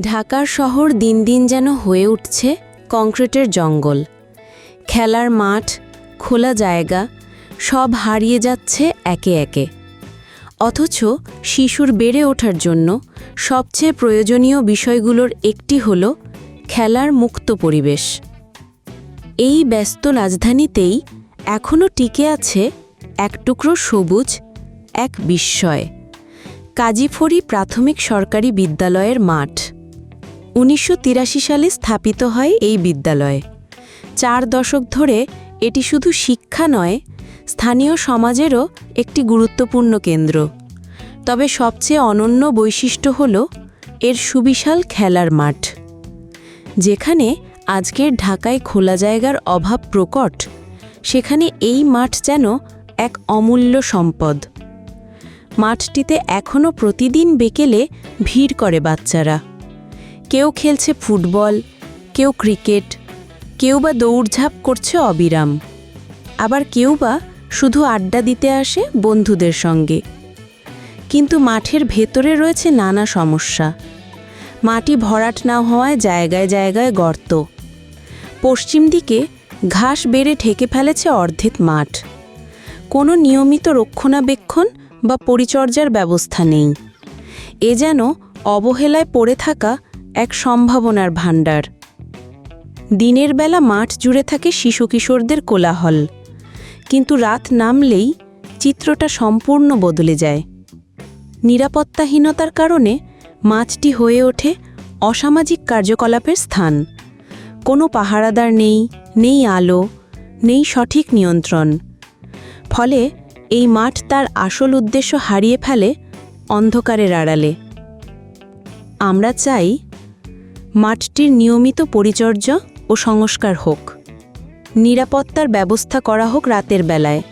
ঢাকার শহর দিন দিন যেন হয়ে উঠছে কংক্রিটের জঙ্গল। খেলার মাঠ, খোলা জায়গা, সব হারিয়ে যাচ্ছে একে একে। অথচ শিশুর বেড়ে ওঠার জন্য সবচেয়ে প্রয়োজনীয় বিষয়গুলোর একটি হল খেলার মুক্ত পরিবেশ। এই ব্যস্ত রাজধানীতেই এখনও টিকে আছে এক টুকরো সবুজ, এক বিস্ময়। কাজীফড়ি প্রাথমিক সরকারি বিদ্যালয়ের মাঠ। উনিশশো তিরাশি সালে স্থাপিত হয় এই বিদ্যালয়। চার দশক ধরে এটি শুধু শিক্ষা নয়, স্থানীয় সমাজেরও একটি গুরুত্বপূর্ণ কেন্দ্র। তবে সবচেয়ে অনন্য বৈশিষ্ট্য হল এর সুবিশাল খেলার মাঠ। যেখানে আজকের ঢাকায় খোলা জায়গার অভাব প্রকট, সেখানে এই মাঠ যেন এক অমূল্য সম্পদ। মাঠটিতে এখনও প্রতিদিন বিকেলে ভিড় করে বাচ্চারা। কেউ খেলছে ফুটবল, কেউ ক্রিকেট, কেউ বা দৌড়ঝাঁপ করছে অবিরাম। আবার কেউ বা শুধু আড্ডা দিতে আসে বন্ধুদের সঙ্গে। কিন্তু মাঠের ভেতরে রয়েছে নানা সমস্যা। মাটি ভরাট না হওয়ায় জায়গায় জায়গায় গর্ত। পশ্চিম দিকে ঘাস বেড়ে ঠেকে ফেলেছে অর্ধেক মাঠ। কোনো নিয়মিত রক্ষণাবেক্ষণ বা পরিচর্যার ব্যবস্থা নেই। এ যেন অবহেলায় পড়ে থাকা এক সম্ভাবনার ভাণ্ডার। দিনের বেলা মাঠ জুড়ে থাকে শিশু কিশোরদের কোলাহল। কিন্তু রাত নামলেই চিত্রটা সম্পূর্ণ বদলে যায়। নিরাপত্তাহীনতার কারণে মাছটি হয়ে ওঠে অসামাজিক কার্যকলাপের স্থান। কোনো পাহারাদার নেই নেই আলো, নেই সঠিক নিয়ন্ত্রণ। ফলে এই মাঠ তার আসল উদ্দেশ্য হারিয়ে ফেলে অন্ধকারের আড়ালে। আমরা চাই মাঠটির নিয়মিত পরিচর্যা ও সংস্কার হোক। নিরাপত্তার ব্যবস্থা করা হোক রাতের বেলায়।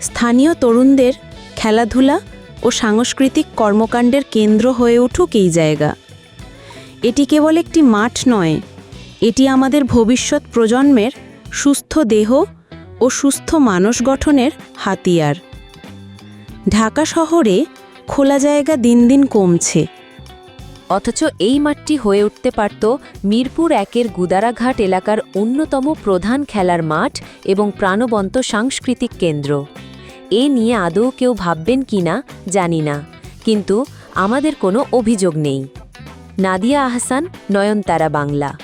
স্থানীয় তরুণদের খেলাধুলা ও সাংস্কৃতিক কর্মকাণ্ডের কেন্দ্র হয়ে উঠুক এই জায়গা। এটি কেবল একটি মাঠ নয়, এটি আমাদের ভবিষ্যৎ প্রজন্মের সুস্থ দেহ ও সুস্থ মানস গঠনের হাতিয়ার। ঢাকা শহরে খোলা জায়গা দিন দিন কমছে। অথচ এই মাঠটি হয়ে উঠতে পারত মিরপুর একের গুদারাঘাট এলাকার অন্যতম প্রধান খেলার মাঠ এবং প্রাণবন্ত সাংস্কৃতিক কেন্দ্র। এ নিয়ে আদৌ কেউ ভাববেন কি না, জানি না। কিন্তু আমাদের কোনো অভিযোগ নেই। নাদিয়া আহসান, নয়নতারা বাংলা।